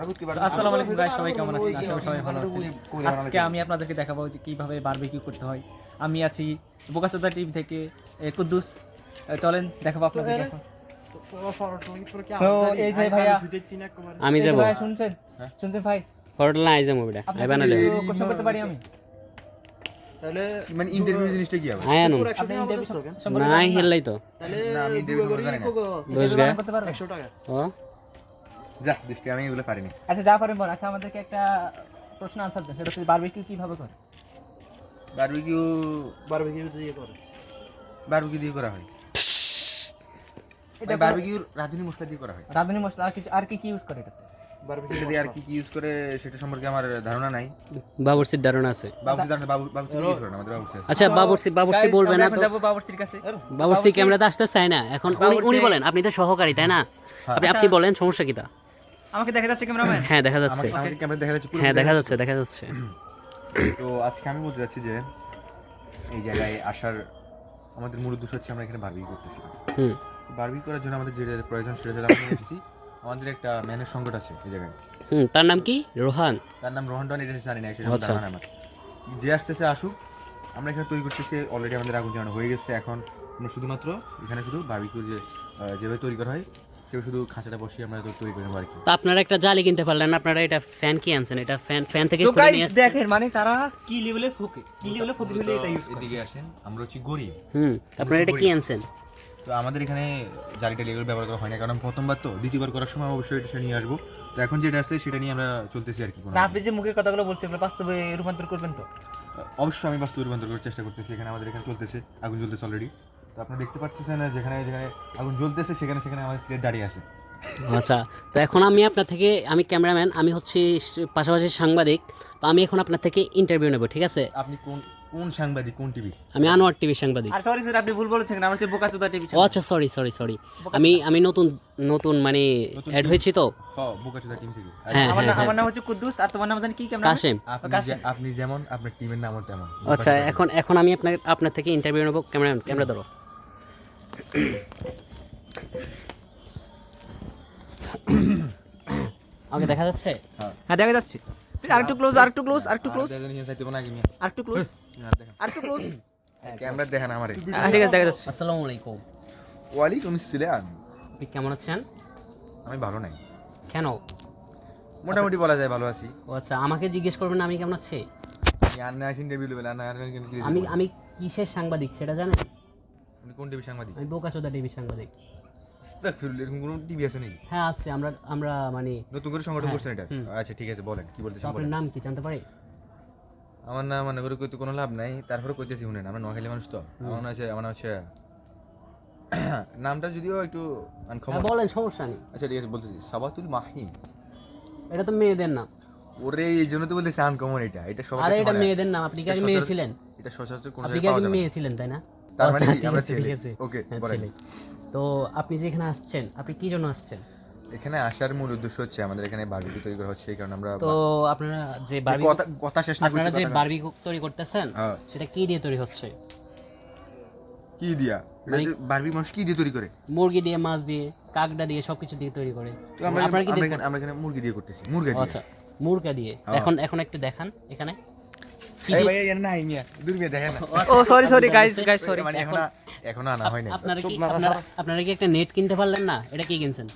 আসসালামু আলাইকুম গাইস সবাই কেমন আছেন? আশা করি সবাই ভালো আছেন। আজকে আমি আপনাদেরকে দেখাবো যে কীভাবে বারবিকিউ করতে হয়। আমি আছি বোকাসোদা টিভি থেকে কুদ্দুস। চলেন দেখাবো আপনাদের So, এই যে ভাইয়া আমি যাব। ভাইয়া শুনছেন? শুনছেন ভাই? ফটোটা না আইজাম ওইটা আপনি আইবা নালে প্রশ্ন করতে পারি আমি? তাহলে মানে ইন্টারভিউ জিনিসটা কি হবে? আয় সম্পর্কে নাই হেললাই তো। না আমি ইন্টারভিউ জানি না। দোষ গায়ে ও? যা দৃষ্টি আমি এগুলো পারিনি। আচ্ছা যা পারেন বল আচ্ছা আমাদেরকে একটা প্রশ্ন আনসার দেন সেটা হচ্ছে বারবিকিউ কীভাবে করে? বারবিকিউ বারবিকিউ দিয়ে করে। বারবিকিউ দিয়ে করা হয়। এটা বারবিকিউ রাঁধুনি মশলা দিয়ে করা হয়। রাঁধুনি মশলা আর কিছু আর কি কি ইউজ করে এটা বারবিকিউ দিয়ে আর কি কি ইউজ করে সেটা সম্পর্কে আমার ধারণা নাই। বাবুর্চির ধারণা আছে। বাবুসি জানে বাবু বাবুসি ইউজ করে না আমাদের বাবুসি আচ্ছা বাবুর্চি বাবুর্চি Guys, না এখন বাবুর্চির কাছে। বাবুর্চি ক্যামেরাতে আসতে চায় না। এখন উনি বলেন আপনি তো সহকারী তাই না? আপনি আপনি বলেন সমস্যা কি তা? আমাকে দেখা যাচ্ছে ক্যামেরাম্যান? হ্যাঁ দেখা যাচ্ছে। আমাকে ক্যামেরা দেখা যাচ্ছে হ্যাঁ দেখা যাচ্ছে দেখা যাচ্ছে। তো আজকে আমি বলতে যাচ্ছি যে এই জায়গায় আসার আমাদের মূল উদ্দেশ্য হচ্ছে আমরা এখানে বারবিকিউ করতেছি হুম। বারবিকিউ করার জন্য আমাদের যেটা প্রয়োজন সেটা আমরা এসেছি আমাদের একটা ম্যানের সংকট আছে এই জায়গায়। হুম তার নাম কি? রোহান? তার নাম রোহন ডন এটা জানি না সেটা আচ্ছা। ধারণা আমার। যে আসতেছে আসুক আমরা এখানে তৈরি করতেছি অলরেডি আমাদের আগুন জ্বালানো হয়ে গেছে এখন আমরা শুধুমাত্র এখানে শুধু বারবিকিউ যে যেভাবে তৈরি করা হয় সেভাবে শুধু খাঁচাটা বসিয়ে আমরা তো তৈরি করি বারবিকিউ তা আপনারা একটা জালি কিনতে পারলেন আপনারা এটা ফ্যান কি আনছেন? এটা ফ্যান ফ্যান থেকে খুলে নিয়ে আসছেন। দেখেন মানে তারা কি লেভেলে ফোকে কি লেভেলে হলে এটা ইউজ এদিকে আসেন আমরা হচ্ছে গরিব। হুম আপনারা এটা কি আনছেন? তো আমাদের এখানে জালিটা এগুলো ব্যবহার করা হয় না কারণ প্রথমবার তো দ্বিতীয়বার করার সময় অবশ্যই এটা নিয়ে আসব। তো এখন যেটা আছে সেটা নিয়ে আমরা চলতেছি আর কি কোনো না আপনি যে মুখের কথাগুলো বলছেন এগুলো বাস্তবে রূপান্তর করবেন তো? অবশ্যই আমি বাস্তব রূপান্তর করার চেষ্টা করতেছি এখানে আমাদের এখানে চলতেছে আগুন জ্বলতেছে অলরেডি তো আপনারা দেখতে পাচ্ছেন যেখানে যেখানে আগুন জ্বলতেছে সেখানে সেখানে আমাদের সিলেট দাঁড়িয়ে আছে। আচ্ছা তো এখন আমি আপনার থেকে আমি ক্যামেরাম্যান আমি হচ্ছি পাশাপাশি সাংবাদিক তো আমি এখন আপনার থেকে ইন্টারভিউ নেব ঠিক আছে? আপনি কোন কোন সাংবাদিক কোন টিভি? আমি আনোয়ার টিভি সাংবাদিক। আর সরি স্যার আপনি ভুল বলেছেন আমার হচ্ছে বোকাচোদা টিভি ও আচ্ছা সরি সরি সরি আমি আমি নতুন নতুন মানে অ্যাড হয়েছি তো? হ বোকাচোদা টিম থেকে। হ্যাঁ আমার নাম হ্যাঁ। আমার নাম হচ্ছে কুদ্দুস আর তোমার নাম জানি কি কেমন কাশেম। আপনি যেমন আপনার টিমের নামও তেমন। আচ্ছা এখন এখন আমি আপনার আপনার থেকে ইন্টারভিউ নেব ক্যামেরাম্যান ক্যামেরা ধরো। আমাকে দেখা যাচ্ছে? হ্যাঁ। দেখা যাচ্ছে। আরেকটু ক্লোজ আরেকটু ক্লোজ আরেকটু ক্লোজ আরেকটু ক্লোজ আরেকটু ক্লোজ ক্যামেরা দেখেন আমারে। ঠিক আছে দেখা যাচ্ছে। আসসালামু আলাইকুম। ওয়ালাইকুম আসসালাম। আপনি কেমন আছেন? আমি ভালো নাই। কেন? মোটামুটি বলা যায় ভালো আছি। ও আচ্ছা আমাকে জিজ্ঞেস করবেন না আমি কেমন আছি? আমি আমি কিসের সাংবাদিক সেটা জানেন? আপনি কোন টিভি সাংবাদিক? আমি বোকাচোদা টিভি সাংবাদিক। আস্তাগফিরুল্লাহ, এরকম কোনো টিভি আছে নাকি? হ্যাঁ আছে আমরা আমরা মানে নতুন করে সংগঠন হ্যাঁ, করছেন এটা? আচ্ছা ঠিক আছে বলেন কি বলতেছেন আপনার নাম কি জানতে পারি? আমার নাম মনে করে কইতে কোনো লাভ নাই তারপরে কইতেছি শুনেন আমরা নোয়াখালী মানুষ তো। আমার নাম হচ্ছে আমার নাম হচ্ছে নামটা যদিও একটু হ্যাঁ আনকমন বলেন সমস্যা নেই। আচ্ছা ঠিক আছে বলতেছি সাবাতুল মাহিম এটা তো মেয়েদের নাম। ওরে এই জন্য তো বলতেছি আনকমন এটা এটা সবার আরে এটা মানে- মেয়েদের নাম আপনি কি মেয়ে ছিলেন? এটা সচরাচর কোনো জায়গায় কি পাওয়া আগে যাবে না। মেয়ে ছিলেন তাই না? তার মানে আচ্ছা, কি? আমরা ছেলে। আছে। Okay, হ্যাঁ। ছেলে। তো আপনি যে এখানে আসছেন আপনি কি জন্য আসছেন এখানে আসার মূল উদ্দেশ্য হচ্ছে আমাদের এখানে বারবিকিউ তৈরি করা হচ্ছে এই কারণে আমরা তো আপনারা যে বা- বারবি কথা শেষ না আপনারা যে কথা- বারবি তৈরি করতেছেন হ্যাঁ, সেটা কি দিয়ে তৈরি হচ্ছে কি দিয়া এটা মানে- বারবি মানুষ কি দিয়ে তৈরি করে মুরগি দিয়ে মাছ দিয়ে কাকড়া দিয়ে সবকিছু দিয়ে তৈরি করে আমরা আমরা এখানে মুরগি দিয়ে করতেছি মুরগি দিয়ে আচ্ছা মুরগা দিয়ে হ্যাঁ। এখন এখন একটু দেখান এখানে এই ভাই এই নাই মিয়া দূর দেখেন। না আচ্ছা, ও sorry sorry guys guys sorry মানে এখন এখনও আনা হয় আপনারা কি আপনারা আপনারা কি একটা নেট কিনতে পারলেন না? এটা কি কিনছেন?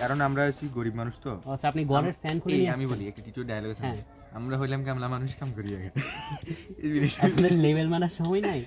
কারণ আমরা হচ্ছি গরিব মানুষ তো। আচ্ছা আপনি ফ্যান খুলে নিয়ে আমি বলি একটা টিটো ডায়লগ আছে। হ্যাঁ। আমরা হইলাম কামলা মানুষ কাম করি আগে। লেভেল মানার সময় নাই?